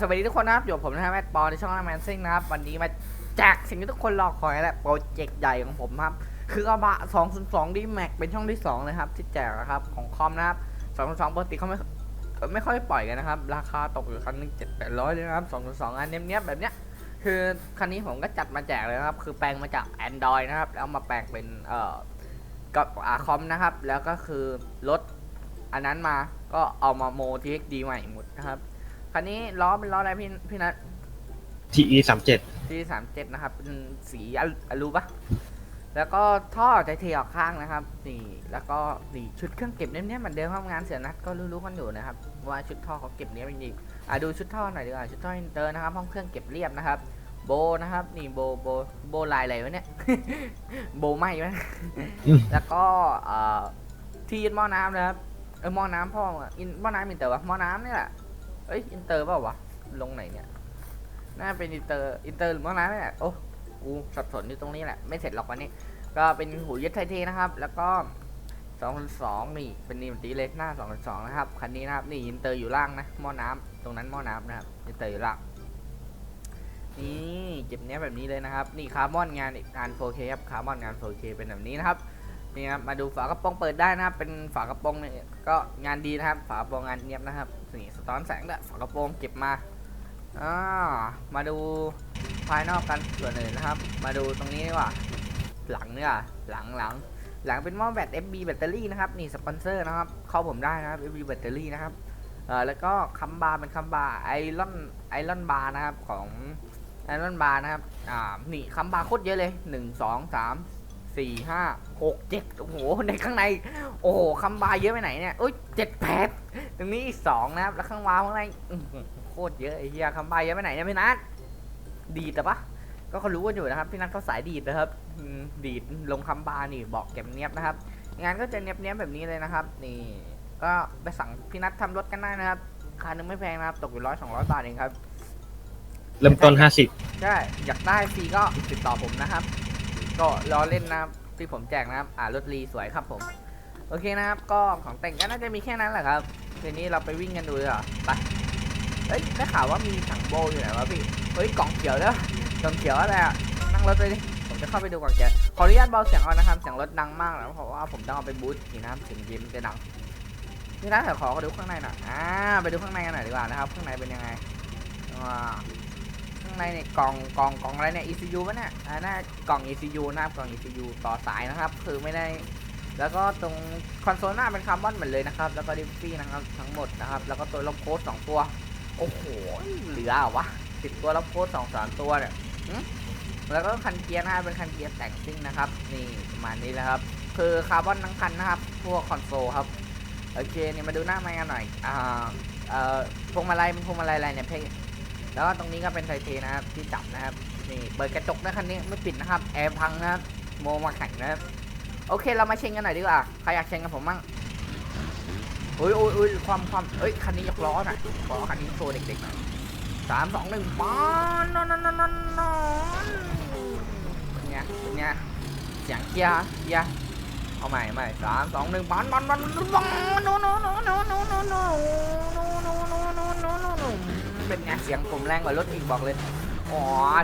สวัสดีทุกคนนะครับอยู่กับผมนะครับแมทปอในช่องแมนซิ่งนะครับ วันนี้มาแจกสิ่งที่ทุกคนรอคอยแหละโปรเจกต์ใหญ่ของผมครับ คือกระบะ 202 d Max เป็นช่องที่2นะครับ ที่แจกนะครับ ของคอมนะครับ 202ปกติเขาไม่ไม่ค่อยปล่อยกันนะครับ ราคาตกอยู่คันหนึง7 8 0 0 เลยนะครับ 202 อันเนี้ยแบบเนี้ย คือคันนี้ผมก็จัดมาแจกเลยนะครับ คือแปลงมาจาก Android นะครับ แล้วมาแปลงเป็นเอ่อกับอาคอมนะครับ แล้วก็คือรถอันนั้นมาก็เอามาโม TXD ใหม่หมดนะครับ คันนี้ล้อเป็นล้ออะไรพี่พี่นัท TE สามเจ็ดที่สามเจ็ดนะครับเป็นสีอะอะลูปะแล้วก็ท่อใจเทออกข้างนะครับนี่แล้วก็นี่ชุดเครื่องเก็บเนี้ยๆเหมือนเดิมทำงานเสียนัดก็รู้ๆกันอยู่นะครับว่าชุดท่อเขาเก็บเนี้ยจริงๆอะดูชุดท่อหน่อยดีกว่าชุดท่ออินเตอร์นะครับห้องเครื่องเก็บเรียบนะครับ โบนะครับนี่โบโบโบลายอะไรวะเนี่ย โบไหมวะแล้วก็เอ่อที่ยึดหม้อน้ำนะครับเออหม้อน้ำพ่ออะอินหม้อน้ำอินเตอร์วะหม้อน้ำนี่แหละ เอ้ยอินเตอร์เปล่าวะ ลงไหนเนี่ยน่าเป็นอินเตอร์อินเตอร์หรือว่าน้ำนี่แหละโอ้กูสับสนอยู่ตรงนี้แหละ ไม่เสร็จหรอกวันนี้ ก็เป็นหูยึดไทเทนะครับ แล้วก็202นี่เป็นนิมตีเลยหน้า202นะครับ คันนี้นะครับ นี่อินเตอร์อยู่ล่างนะ หม้อน้ำตรงนั้นหม้อน้ำนะครับ อินเตอร์อยู่ล่าง นี่เก็บเนี้ยแบบนี้เลยนะครับ นี่คาร์บอนงานงาน 4K ครับ คาร์บอนงาน 4K เป็นแบบนี้นะครับ นี่ครับ มาดูฝากระโปรงเปิดได้นะครับ เป็นฝากระโปรงเนี่ยก็งานดีนะครับ ฝากระโปรงงานเนียบนะครับ นี่สะท้อนแสงด้วยฝากระโปรงเก็บมาอ่ามาดูภายนอกกันส่วนอื่นนะครับ มาดูตรงนี้ดีกว่าหลังเนี่ยหลังหลังหลังเป็นหม้อแบต FB แบตเตอรี่นะครับนี่สปอนเซอร์นะครับเข้าผมได้นะครับ FB แบตเตอรี่นะครับเอ่อแล้วก็คัมบาร์เป็นคัมบาร์ไอรอนไอรอนบาร์นะครับของไอรอนบาร์นะครับอ่านี่คัมบาร์โคตรเยอะเลยหนึ่ง สองสามสี่ห้าหกเจ็ดโอ้โห ในข้างใน โอ้โหคัมบาร์เยอะไปไหนเนี่ยอุ้ยเจ็ดแปดตรงนี้อีกสองนะครับ แล้วข้างวางข้างในอื้อหือโคตรเยอะไอ้เหี้ยคำใบเยอะไปไหนเนี่ยพี่นัทดีดแต่ปะก็เขารู้กันอยู่นะครับ พี่นัทเขาสายดีดนะครับอืมดีดลงคำบานี่บอกเก็บเนียบนะครับ งานก็จะเนียบเนียบๆแบบนี้เลยนะครับ นี่ ก็ไปสั่งพี่นัททำรถกันได้นะครับค่านึงไม่แพงนะครับ ตกอยู่ร้อยสองร้อยบาทเองครับ เริ่มต้นห้าสิบใช่ อยากได้ฟรีก็ติดต่อผมนะครับ ก็รอเล่นนะครับที่ผมแจกนะครับ อ่ารถรีสวยครับผม โอเคนะครับ ก็ของแต่งก็น่าจะมีแค่นั้นแหละครับทีนี้เราไปวิ่งกันดูเลยเหรอไปเอ้ยได้ข่าวว่ามีถังโบอยู่ไหนวะพี่เฮ้ยกล่องเขียวเด้อกล่องเขียวอะไรอะนั่งรถไปดิผมจะเข้าไปดูกล่องเขียวขออนุญาตเบาเสียงเอานะครับเสียงรถดังมากแล้วเพราะว่าผมต้องเอาไปบูททีนะครับเสียงยิ้มจะดังนี่นะเดี๋ยวขอดูข้างในหน่อยอ่าไปดูข้างในกันหน่อยดีกว่านะครับ ข้างในเป็นยังไงอ่าางในเนี่ยกล่องกล่องกล่องอะไรเนี่ย ECU ปะเนี่ยอ่าน่ากล่อง ECU นะครับกล่อง ECU ต่อสายนะครับ คือไม่ได้ แล้วก็ตรงคอนโซลหน้าเป็นคาร์บอนเหมือนเลยนะครับ แล้วก็ดิฟฟี่นะครับทั้งหมดนะครับ แล้วก็ตัวลบโค้ดสองตัว โอ้โห เหลือเหรอวะติดตัวลบโค้ดสองสามตัวเนี่ยหึแล้วก็คันเกียร์นะครับเป็นคันเกียร์แต่งซิ่งนะครับ นี่ประมาณนี้แหละครับ คือคาร์บอนทั้งคันนะครับ พวกคอนโซลครับ โอเคเนี่ยมาดูหน้าไม้กันหน่อย อ่า เอ่อพวงมาลัยเป็นพวงมาลัยอะไรเนี่ยเพ แล้วก็ตรงนี้ก็เป็นไทเทนะครับที่จับนะครับนี่เปิดกระจกนะคันนี้ไม่ปิดนะครับแอร์พังนะครับโมมาแข่งนะครับโอเคเรามาเชงกันหน่อยดีกว่าใครอยากเชงกับผมมั่งโอ้ยโอ้ยโอ้ยความความเอ้ยคันนี้ยกล้อน่อยขอคันนี้โชว์เด็กๆสามสองหนึ่งปอนนอนนอนนอนนอนเป็นไงเป็นไงเสียงเคียร์เคียร์เอาใหม่ใหม่สามสองหนึ่งปอนปอนปอนปอนปอนโนโนโนโนโนโนโนโนโนโน โนโนโนโนโนเป็นไงเสียงผมแรงกว่ารถอีกบอกเลย อ๋อ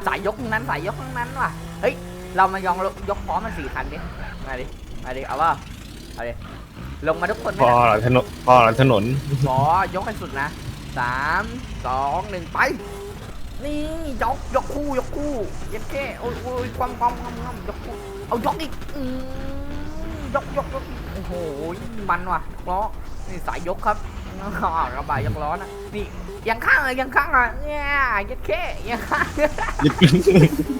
สายยกทั้งนั้นสายยกทั้งนั้นว่ะ เฮ้ย เรามายองยกพร้อมมันสี่คันดิ มาดิ มาดิ เอาว่าเอาดิ ลงมาทุกคนไหมพอเนี่ยหลังถนนพอหลังถนนขอยกให้สุดนะสามสองหนึ่งไป นี่ยกยกคู่ยกคู่เย็ดแค่โอ้ยโอ้ยความความความความยกคู่เอายกอีกอืมยกยกยกอีกโอ้โหมันว่ะล้อนี่สายยกครับอ๋อก ระบายยกล้อนะนี่ยังข้างเลยยังข้างอะเนี่ยย็ดแค่ยังข้าง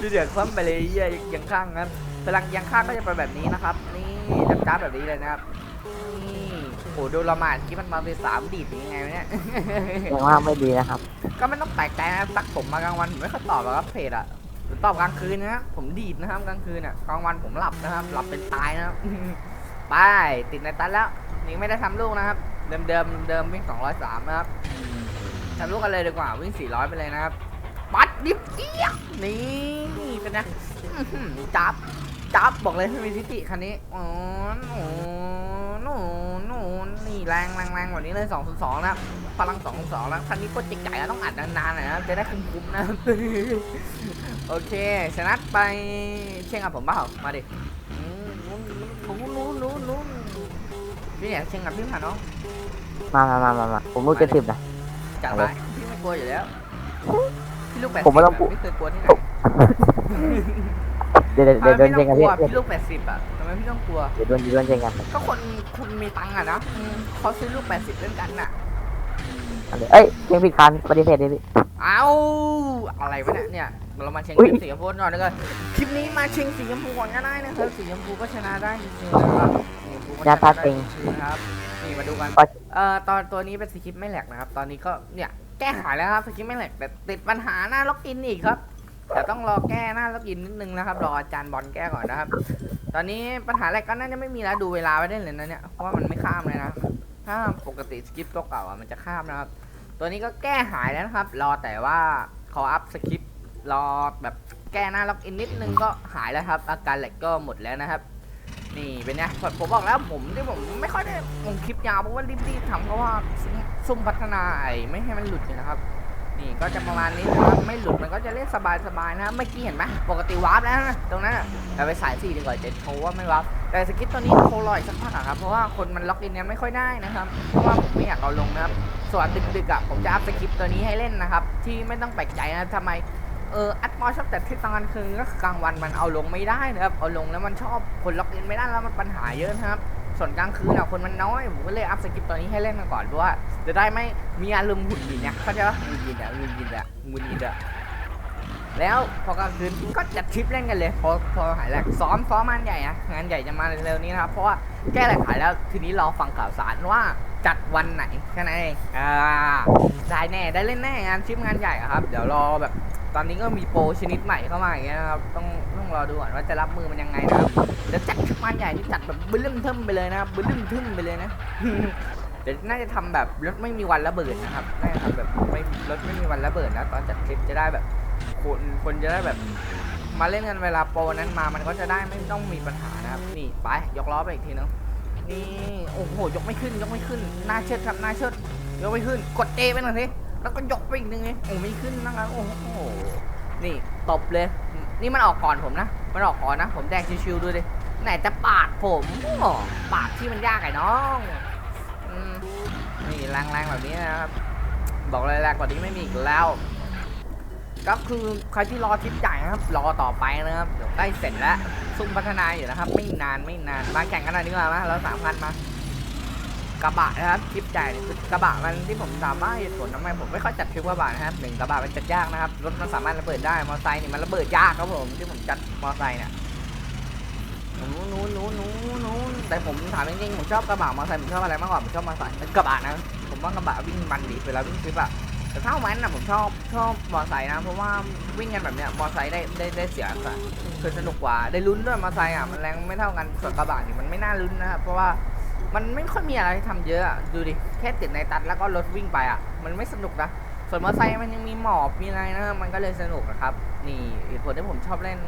ดูเดือดคว่ำไปเลยเหี้ยยังข้างครับพลังยังข้างก็จะเป็นแบบนี้นะครับ นี่จับจ้าบแบบนี้เลยนะครับนี่โหดูละหมาดคิดมันมาเป็นสามดีดยังไงวะเนี่ยยังว่าไม่ดีนะครับ ก็ไม่ต้องแปลกใจนะตักผมมากลางวันผมไม่ค่อยตอบหรอกครับเพจอะผมตอบกลางคืนนะผมดีดนะครับกลางคืนอะกลางวันผมหลับนะครับ หลับเป็นตายนะครับไปติดในตันแล้วนี่ไม่ได้ทำลูกนะครับ เดิมเดิมเดิมวิ่ง 203 นะครับทำลูกกันเลยดีกว่าวิ่ง 400 ไปเลยนะครับ ปัดดิบเกี้ยนี่เป็นไงจับจับบอกเลยไม่มีทิฏฐิคันนี้อ๋อโอ้โนนูหนูนี่แรงแรงแรงกว่านี้เลยสองสองนะครับพลังสองสองแล้วคันนี้โปรเจกต์ใหญ่แล้วต้องอัดนานๆหน่อยนะครับจะได้คุ้มๆนะ โอเคชนะไปเชียงกับผมเปล่ามาดินู้นนู้นนู้นนู้น พี่อยากเชียงกับพี่ผ่านน้องมามามามามาผมรู้เจ็ดสิบนะ จัดไปพี่ไม่กลัวอยู่แล้วพี่ลูกแปดผมไม่ต้องกลัว ไม่เคยกลัวที่ไหนเดี๋ยวเดี๋ยวเดี๋ยวโดนทำเจงไมกันพี่พี่ต้องกลัวพี่ลูกแปดสิบอะทำไมพี่ต้องกลัว เดี๋ยวโดนโดนเจงกันก็คนคุณมีตังค์อะนะอืมเขาซื้อลูกแปดสิบเล่นกันน่ะอันนี้เอ้ยเจงผิดคันปฏิเสธดิพี่ เอาอะไรวะเนี่ยเนี่ย เรามาเช็งอุ๊ยทีมสีชมพูก่อนเลยคลิปนี้มาเช็งสีชมพูก่อนก็ได้นะครับสีชมพูก็ชนะได้จริงๆนะครับสีชมพูก็ชนะได้จริงๆนะครับนี่มาดูกันเอ่อตอนตัวนี้เป็นสคริปต์ไม่แหลกนะครับ ตอนนี้ก็เนี่ยแก้หายแล้วครับสคริปต์ไม่แหลกแต่ติดปัญหาหน้าล็อกอินอีกครับแต่ต้องรอแก้หน้าล็อกอินนิดนึงนะครับรออาจารย์บอลแก้ก่อนนะครับ ตอนนี้ปัญหาแรกก็น่าจะไม่มีแล้วดูเวลาไว้ได้เลยนะเนี่ยเพราะว่ามันไม่ข้ามเลยนะ ถ้าปกติสคริปต์เก่าๆอะมันจะข้ามนะครับ ตัวนี้ก็แก้หายแล้วนะครับ รอแต่ว่าเขาอัพสคริปต์ รอแบบแก้หน้าล็อกอินนิดนึงก็หายแล้วครับ อาการแหลกก็หมดแล้วนะครับ นี่เป็นไงผมผมบอกแล้วผมที่ผมไม่ค่อยได้ลงคลิปยาวเพราะว่ารีบๆทำเพราะว่าซุ่มพัฒนาไอไม่ให้มันหลุดนะครับ นี่ก็จะประมาณนี้นะครับไม่หลุดมันก็จะเล่นสบายๆนะเมื่อกี้เห็นไหมปกติวาร์ปแล้วนะตรงนั้นนะแต่ไปสายสี่ดีกว่าเจะโชว่าไม่วาร์ปแต่สกิปตัวนี้โคลอยสักพักครับเพราะว่าคนมันล็อกอินกันไม่ค่อยได้นะครับเพราะว่าผมไม่อยากเอาลงนะครับส่วนดึกๆอะผมจะอัพสกิปตัวนี้ให้เล่นนะครับ ที่ไม่ต้องแปลกใจนะทำไม เอออัดมอชอบแต่ที่ตอนกลางคืนก็คือกลางวันมันเอาลงไม่ได้นะครับ เอาลงแล้วมันชอบคนล็อกอินไม่ได้แล้วมันปัญหาเยอะนะครับ ส่วนกลางคืนอะคนมันน้อย ผมก็เลยอัพสกิปตัวนี้ให้เล่นกันก่อนเพราะว่าจะได้ไม่มีอารมณ์หงุดหงิดเนี่ยเขาใจปะหงุดหงิดอะหงุดหงิดอะหงุดหงิดอะแล้วพอกลางคืนก็จัดทริปเล่นกันเลยพอพอหายแรกซ้อมซ้อมงานใหญ่อะงานใหญ่จะมาเร็วๆนี้นะครับเพราะว่าแก้หลกฐานแล้วทีนี้รอฟังข่าวสารว่าจัดวันไหนแค่นั้นเองอ่าได้แน่ได้เล่นแน่งานทริปงานใหญ่อะครับ เดี๋ยวรอแบบ ตอนนี้ก็มีโปรชนิดใหม่เข้ามาอย่างเงี้ยนะครับต้องต้องรอดูก่อนว่าจะรับมือมันยังไงนะครับเดี๋ยวจัดทริปงานใหญ่นี่จัดแบบบึ้มทึ่มไปเลยนะครับบึ้มทึ่มไปเลยนะเดี๋ยวน่าจะทำแบบรถไม่มีวันระเบิดนะครับน่าจะทำแบบไม่รถไม่มีวันระเบิดนะตอนจัดทริปจะได้แบบคนคนจะได้แบบ มาเล่นกันเวลาโปรนั้นมามันก็จะได้ไม่ต้องมีปัญหานะครับนี่ไปยกล้อไปอีกทีนึงนี่โอ้โหยกไม่ขึ้นยกไม่ขึ้นหน้าเชิดครับหน้าเชิดยกไม่ขึ้นกดเอไปหน่อยสิ แล้วก็ยกไปอีกนึงไงโอ้ไม่ขึ้นนะครับโอ้โหนี่ตบเลย นี่มันออกก่อนผมนะ มันออกก่อนนะ ผมแดกชิวๆดูดิไหนจะปาดผมโอ้ปาดที่มันยากไอ้น้องอืมนี่แรงๆแบบนี้นะครับ บอกเลยแรงกว่านี้ไม่มีอีกแล้ว ก็คือใครที่รอทริปใหญ่นะครับ รอต่อไปนะครับเดี๋ยวใกล้เสร็จแล้วซุ่มพัฒนาอยู่นะครับ ไม่นานไม่นานมาแข่งกันหน่อยดีกว่าไหมเราสามพันมา กระบะนะครับทริปใหญ่เนี่ยคือกระบะมันที่ผมถามว่าเหตุผลทำไมผมไม่ค่อยจัดทริปกระบะนะครับหนึ่งกระบะมันจัดยากนะครับรถมันสามารถระเบิดได้มอเตอร์ไซค์นี่มันระเบิดยากครับผมที่ผมจัดมอเตอร์ไซค์เนี่ยนู้นนู้นนู้นนู้นนู้นแต่ผมถามจริงๆผมชอบกระบะมอเตอร์ไซค์ผมชอบอะไรมากกว่าผมชอบมอเตอร์ไซค์กระบะนะผมว่ากระบะวิ่งมันดีเวลาวิ่งทริปอะแต่ถ้าแว้นนะผมชอบชอบมอเตอร์ไซค์นะเพราะว่าวิ่งกันแบบเนี้ยมอเตอร์ไซค์ได้ได้ได้เสียคือสนุกกว่าได้ลุ้นด้วยมอเตอร์ไซค์อะมันแรงไม่เท่ากันส่วนกระบะนี่มันไม่น่าลุ้นนะครับเพราะว่า มันไม่ค่อยมีอะไรให้ทำเยอะอะดูดิ แค่ติดในตัดแล้วก็รถวิ่งไปอะ มันไม่สนุกนะ ส่วนมอเตอร์ไซค์มันยังมีหมอบมีอะไรนะ มันก็เลยสนุกนะครับ นี่เหตุผลที่ผมชอบเล่น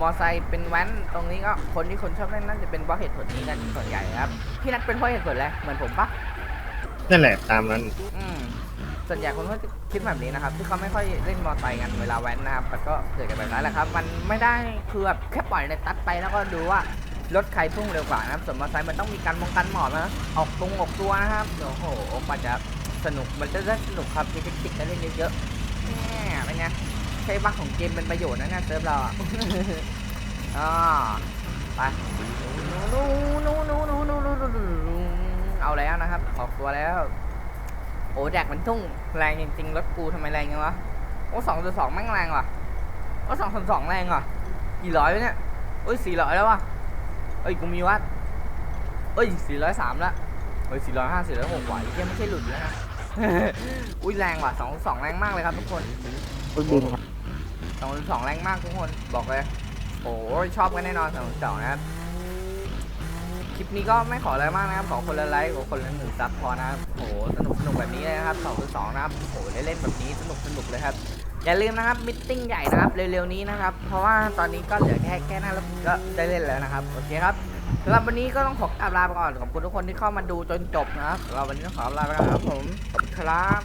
มอเตอร์ไซค์เป็นแว้นตรงนี้ก็คนที่คนชอบเล่นน่าจะเป็นเพราะเหตุผลนี้กันส่วนใหญ่ครับพี่นัทเป็นเพราะเหตุผลอะไรเหมือนผมปะนั่นแหละตามนั้นอืมส่วนใหญ่คนก็จะคิดแบบนี้นะครับที่เขาไม่ค่อยเล่นมอเตอร์ไซค์กันเวลาแว้นนะครับมันก็เกิดกันแบบนั้นแหละครับ มันไม่ได้คือแบบแค่ปล่อยในตัดไปแล้วก็ดูว่า รถใครพุ่งเร็วกว่านะครับ ส่วนมอเตอร์ไซค์มันต้องมีการมองกันหมอบนะออกตรงออกตัวนะครับโอ้โหมันจะสนุกมันจะได้สนุกครับมีเทคนิคการเล่นเยอะๆแหมเป็นไงใช้บักของเกมเป็นประโยชน์นะเนี่ยเซิร์ฟเราอะอ่าไปนู้นู้นู้นู้นู้นู้นู้นู้เอาแล้วนะครับ ออกตัวแล้ว โอ้แดกมันทุ่งแรงจริงๆรถกูทำไมแรงจังวะโอ้สองจุดสองแม่งแรงว่ะโอ้สองสองแรงว่ะกี่ร้อยเนี่ยโอ้ยสี่ร้อยแล้วว่ะ เอ้ยกูมีวัดเอ้ยสี่ร้อยสามละเอ้ยสี่ร้อยห้าสี่ร้อยหกว่ะไอ้เหี้ยไม่ใช่หลุดแล้วนะอุ้ยแรงว่ะสองสองแรงมากเลยครับทุกคนคุณบินครับสองสองแรงมากทุกคนบอกเลยโอ้ยชอบกันแน่นอนสองสองนะครับคลิปนี้ก็ไม่ขออะไรมากนะครับขอคนละไลค์ขอคนละหนึ่งซับพอนะครับโอ้โหสนุกสนุกแบบนี้เลยนะครับสองสองนะครับโอ้โหได้เล่นแบบนี้สนุกสนุกเลยครับ อย่าลืมนะครับมิทติ้งใหญ่นะครับเร็วๆนี้นะครับ เพราะว่าตอนนี้ก็เหลือแค่แค่หน้าแล้วก็ได้เล่นแล้วนะครับโอเคครับสำหรับวันนี้ก็ต้องขอกราบลาไปก่อนขอบคุณทุกคนที่เข้ามาดูจนจบนะครับสำหรับวันนี้ต้องขอลาไปก่อนครับผมครับ